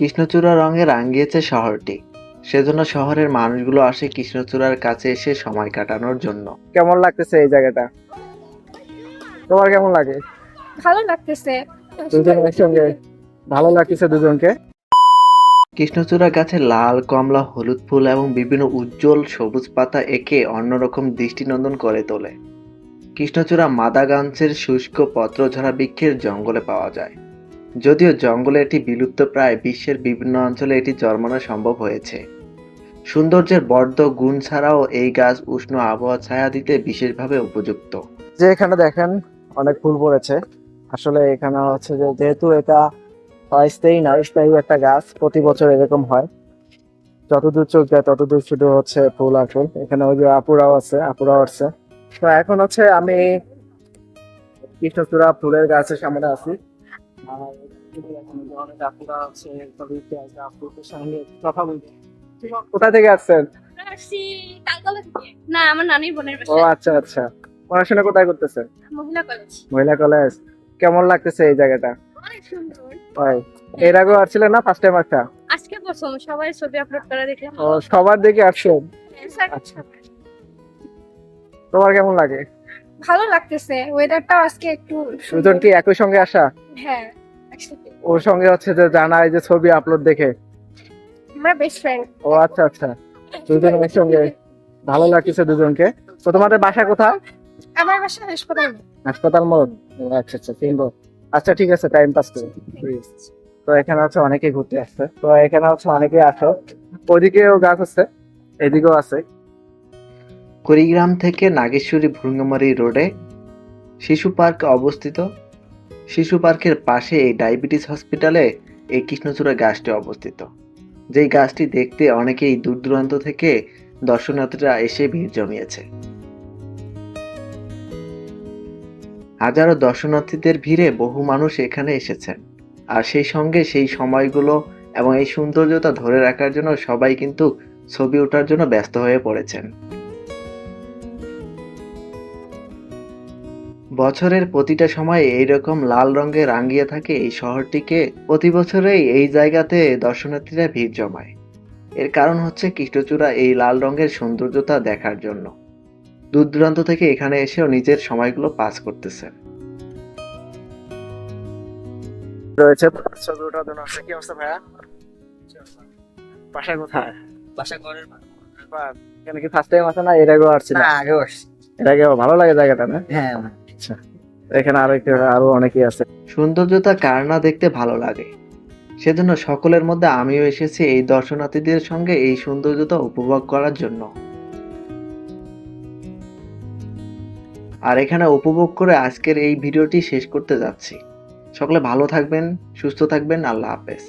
কৃষ্ণচূড়া রঙে রাঙিয়েছে শহরটি। সেজন্য শহরের মানুষগুলো আসে কৃষ্ণচূড়ার কাছে এসে সময় কাটানোর জন্য। কেমন লাগতেছে এই জায়গাটা? তোমার কেমন লাগে? ভালো লাগতেছে। দুজন একসঙ্গে? ভালো লাগতেছে দুজনকে? কৃষ্ণচূড়া গাছে লাল কমলা হলুদ ফুল এবং বিভিন্ন উজ্জ্বল সবুজ পাতা একে অন্যরকম দৃষ্টিনন্দন করে তোলে। কৃষ্ণচূড়া মাদাগাঞ্চের শুষ্ক পত্রঝরা বৃক্ষের জঙ্গলে পাওয়া যায়। যদিও জঙ্গলে এটি বিলুপ্ত প্রায় বিশ্বের বিভিন্ন অঞ্চলে এটি জন্মানো সম্ভব হয়েছে। সৌন্দর্যের বর্ধ, গুণ ছাড়াও এই গাছ উষ্ণ আবহাওয়া ছায়া দিতে বিশেষভাবে উপযুক্ত। যে এখানে দেখেন, অনেক ফুল পড়েছে। আসলে এখানে হচ্ছে যে, যেহেতু এটা স্থায়ী না স্থায়ী একটা গাছ, প্রতি বছর এরকম হয়। যতদূর চোখ যায়, ততদূর শুধু হচ্ছে ফুল আর ফুল। এখানে ওই যে আপুরাও আছে আপুরাও আছে তো এখন হচ্ছে আমি কৃষ্ণচূড়া ফুলের গাছের সামনে আছি। আর অনেক আপুরা আছে কবিতে আপুদের সঙ্গে কথা থেকে আসছেন? না আমার নানির বোনের ও আচ্ছা আচ্ছা। পড়াশোনা কোথায় করতেছেন মহিলা কলেজ মহিলা কলেজ কেমন লাগতেছে এই জায়গাটা? অনেক সুন্দর। তাই এর আগেও আসছিলেন না? ফার্স্ট টাইম আসা আজকে প্রথম সবাই ছবি আপলোড করা দেখলাম ও সবার দিকে আসছেন? আচ্ছা। তোমার কেমন লাগে? ভালো লাগতেছে ওয়েদারটাও আজকে একটু দুজন কি একই সঙ্গে আসা? হ্যাঁ ওর সঙ্গে হচ্ছে যে জানা এই যে ছবি আপলোড দেখে? আমরা বেস্ট ফ্রেন্ড ও আচ্ছা আচ্ছা। দুজন একসঙ্গে। ভালো লাগতেছে দুজনকে। তো তোমাদের বাসা কোথায়? আমার বাসা হাসপাতাল। হাসপাতাল মোড়? আচ্ছা আচ্ছা চিনবো আচ্ছা ঠিক আছে টাইম পাস করো। তো এখানে হচ্ছে অনেকে ঘুরতে আসছে। তো এখানে হচ্ছে অনেকে আসো। ওদিকেও গাছ আছে এদিকেও আছে। কুড়িগ্রাম থেকে নাগেশ্বরী ভুঙ্গামারি রোডে শিশু পার্ক অবস্থিত। শিশু পার্কের পাশে এই ডায়াবেটিস হসপিটালে এই কৃষ্ণচূড়া গাছটি অবস্থিত। যেই গাছটি দেখতে অনেকেই দূর দূরান্ত থেকে দর্শনার্থীরা এসে ভিড় জমিয়েছে। হাজারো দর্শনার্থীদের ভিড়ে বহু মানুষ এখানে এসেছেন। আর সেই সঙ্গে সেই সময়গুলো এবং এই সৌন্দর্যতা ধরে রাখার জন্য সবাই কিন্তু ছবি ওঠার জন্য ব্যস্ত হয়ে পড়েছেন। বছরের প্রতিটা সময় এইরকম লাল রঙে রাঙিয়ে থাকে এই শহরটিকে। প্রতি বছরেই এই জায়গাতে দর্শনার্থীরা ভিড় জমায়। এর কারণ হচ্ছে কৃষ্ণচূড়া এই লাল রঙের সৌন্দর্যতা দেখার জন্য। দূর দূরান্ত থেকে এখানে এসেও নিজের সময়গুলো পাস করতেছেন রয়েছে ছবি ওঠার জন্য আসছে। কি অবস্থা ভাইয়া? বাসা কোথায়? বাসা ঘরের এখানে কি ফার্স্ট টাইম আসে না? এর আগেও আসছিল না আগে আসছি। এর আগে ভালো লাগে জায়গাটা না? হ্যাঁ। এখানে আরও একটু, আরও অনেকেই আছে। সৌন্দর্যতা কার না দেখতে ভালো লাগে? সেজন্য সকলের মধ্যে আমিও এসেছি এই দর্শনার্থীদের সঙ্গে এই সৌন্দর্যতা উপভোগ করার জন্য। আর এখানে উপভোগ করে আজকের এই ভিডিওটি শেষ করতে যাচ্ছি। সকলে ভালো থাকবেন, সুস্থ থাকবেন, আল্লাহ হাফেজ।